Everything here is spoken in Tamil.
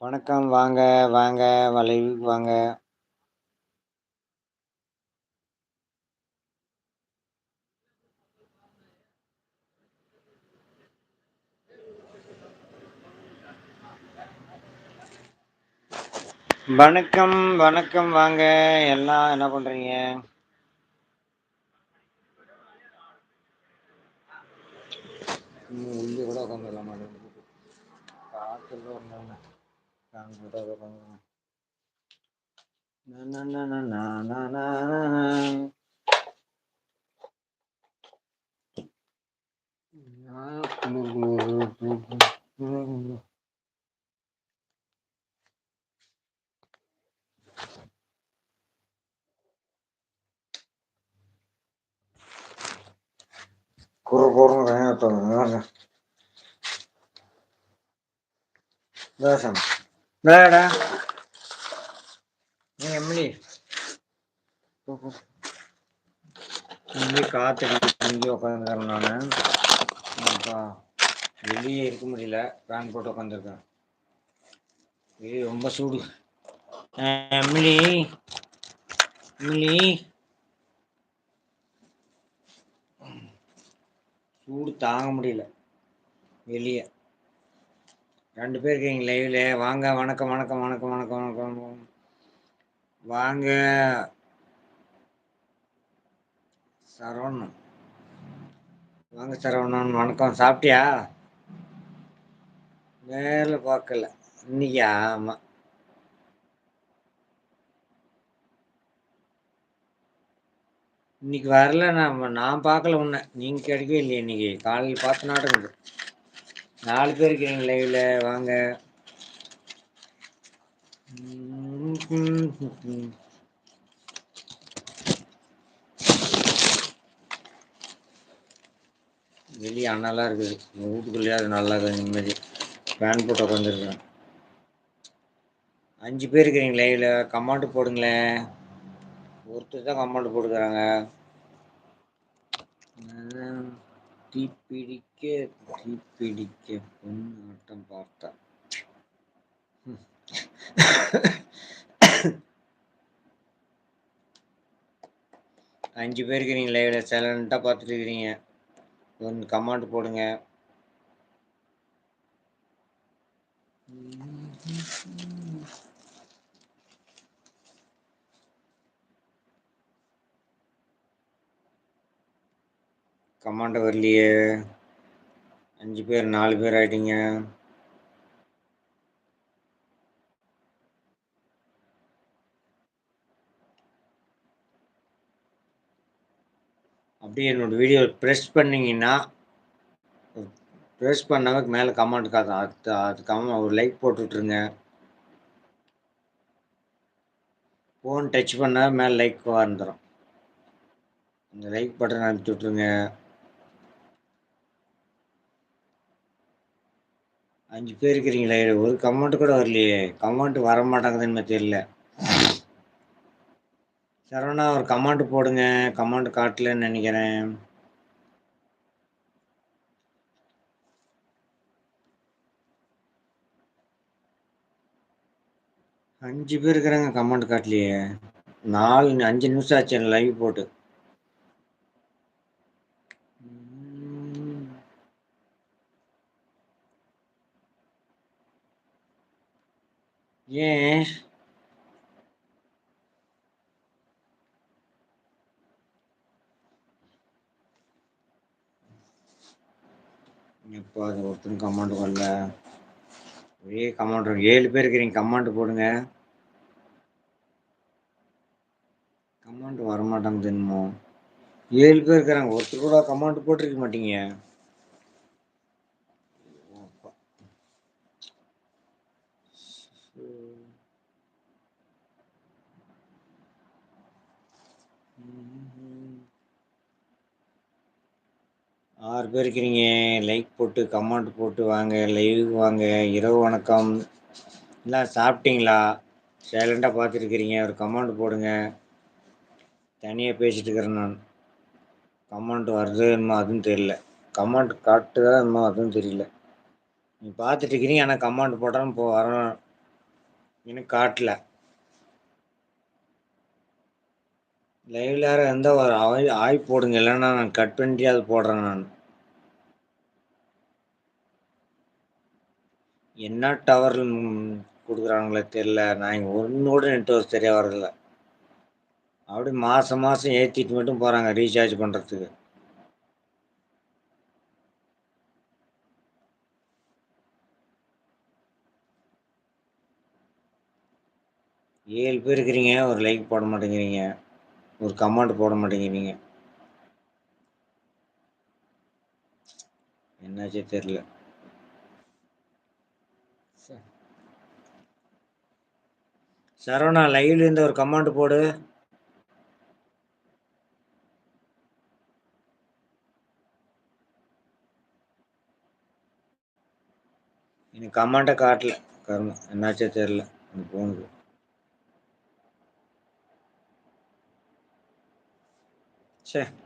வணக்கம். வாங்க வாங்க வளைவுக்கு வாங்க. வணக்கம் வணக்கம். வாங்க. எல்லாம் என்ன பண்ணுறீங்க இன்னும் உள்ளே கூட உட்காந்துடலாம் மாட்டேங்குது காற்றுல இருந்தாங்க நாங்கள் கூட உட்காந்துருக்கோம் நான் நான் நான் நான் நான் நான் na na. குறு குறுன்னு வேணாம் தேசம் வேடா நீ எம்எல்ஏ இங்கே காற்று இங்கே உட்காந்துக்கிறேன் நான். அப்பா வெளியே இருக்க முடியல. ஃபேன் போட்டு உட்காந்துருக்கேன் வெளியே ரொம்ப சூடு. எம்லி எம்லி சூடு தாங்க முடியல. வெளியே. ரெண்டு பேர் இருக்கீங்க லைவில். வாங்க வணக்கம் வணக்கம் வணக்கம் வணக்கம் வணக்கம். வாங்க. சரவணன். வாங்க சரவணன். வணக்கம். சாப்பிட்டியா? நேரில் பார்க்கல. இன்னைக்கு? ஆமாம் இன்னைக்கு வரல நான் நான் பார்க்கல உன்னை. நீங்கள் கிடைக்கவே இல்லையே இன்னைக்கு. காலையில் பார்த்து நாடகம் நாலு பேர் இருக்கிறீங்க லைவில் வாங்க. வெளியே அண்ணாலாம் இருக்குது. வீட்டுக்குள்ளேயே அது நல்லா இருக்குது நிம்மதி. ஃபேன் போட்டு உட்காந்துருக்கேன் அஞ்சு பேர் இருக்கிறீங்க லைவில் கமாண்ட் போடுங்களேன். ஒருத்தர் தான் கமெண்ட் போட்டுக்கிறாங்க. தீப்பிடிக்க தீப்பிடிக்க பொண்ணு ஆட்டம் பார்த்தா. அஞ்சு பேர் இருக்கிறீங்க லைவ்ல சைலண்ட்டாக பார்த்துட்டு இருக்கிறீங்க. ஒன்று கமாண்ட் போடுங்க. கமாண்ட் வரலையே அஞ்சு பேர் நாலு பேர் ஆயிட்டீங்க. அப்படியே என்னோட வீடியோ ப்ரெஸ் பண்ணிங்கன்னா ப்ரெஸ் பண்ணாமல் மேலே கமெண்ட் காட்டும் அது அது கமெண்ட் ஒரு லைக் போட்டுட்ருங்க. ஃபோன் டச் பண்ணால் மேலே லைக் வந்துடும் இந்த லைக் பட்டன் அனுப்பிச்சி விட்ருங்க அஞ்சு பேர் இருக்கிறீங்களே ஒரு கமெண்ட் கூட வரலையே. கமெண்ட் வர மாட்டாங்குதுன்னு தெரியல. சரவணா ஒரு கமெண்ட் போடுங்க. கமெண்ட் காட்டலன்னு நினைக்கிறேன். அஞ்சு பேர் இருக்கிறாங்க கமெண்ட் காட்டலையே. நாலு அஞ்சு நிமிஷம் ஆச்சு லைவ் போட்டு. ஏன் எப்போ அது ஒருத்தரும் கமாண்ட் வரல. ஒரே கமாண்ட் ஏழு பேர் இருக்கிறீங்க. கமாண்ட் போடுங்க. கமாண்ட் வரமாட்டாங்க என்னமோ. ஏழு பேர் இருக்கிறாங்க. ஒருத்தர் கூட கமாண்ட் போட்டிருக்க மாட்டீங்க. ஆறு பேர் இருக்கிறீங்க. லைக் போட்டு கமெண்ட் போட்டு வாங்க. லைவ் வாங்க. இரவு வணக்கம். எல்லாம் சாப்பிட்டீங்களா? சைலண்டாக பார்த்துருக்கிறீங்க. ஒரு கமெண்ட் போடுங்க. தனியாக பேசிட்டு இருக்கிறேன் நான். கமெண்ட் வருது என்னமோ அதுவும் தெரியல. கமெண்ட் காட்டுதா என்னமோ அதுவும் தெரியல. நீ பார்த்துட்டு இருக்கிறீங்க. ஆனால் கமெண்ட் போட்டாலும் போ வரணும் எனக்கு காட்டல. லைவ்ல யாரும் எந்த ஒரு ஆய் ஆய் போடுங்க. இல்லைன்னா நான் கட் பண்ணிட்டு அது போடுறேன் நான். என்ன டவர் கொடுக்குறாங்களே தெரில நான் இங்கே ஒன்றோட நெட்ஒர்க் சரியாக வரதில்ல. அப்படி மாதம் மாதம் ஏற்றிட்டு மட்டும் போகிறாங்க ரீசார்ஜ் பண்ணுறதுக்கு ஏழு பேர் இருக்கிறீங்க ஒரு லைக் போட மாட்டேங்கிறீங்க. ஒரு கமெண்ட் போட மாட்டேங்கிறீங்க. என்னாச்சே தெரில சரவணா லைவ்ல இருந்து ஒரு கமெண்ட் போடு. எனக்கு கமெண்ட்டை காட்டல. கருமை என்னாச்சே தெரில எனக்கு Yeah.